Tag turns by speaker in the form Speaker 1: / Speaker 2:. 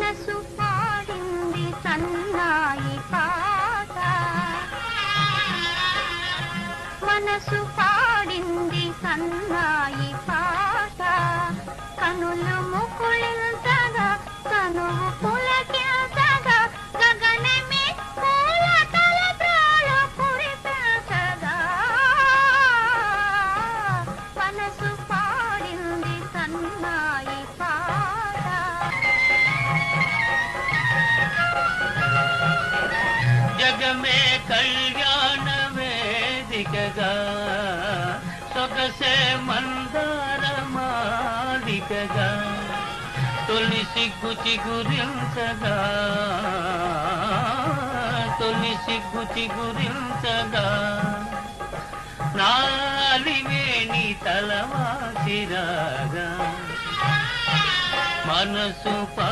Speaker 1: మనసు పాడింది సన్నాయి పాట. మనసు పాడింది సన్నాయి పాట. కనులు ముకుళించగా కనువు
Speaker 2: జగమే కళ్యాణ వేదికగా సొగసే మందార మాలికగా తొలి సిగ్గు చిగురించగా తొలి సిగ్గు చిగురించగా నాలివేణి తలవాసిరాగా మనసు పా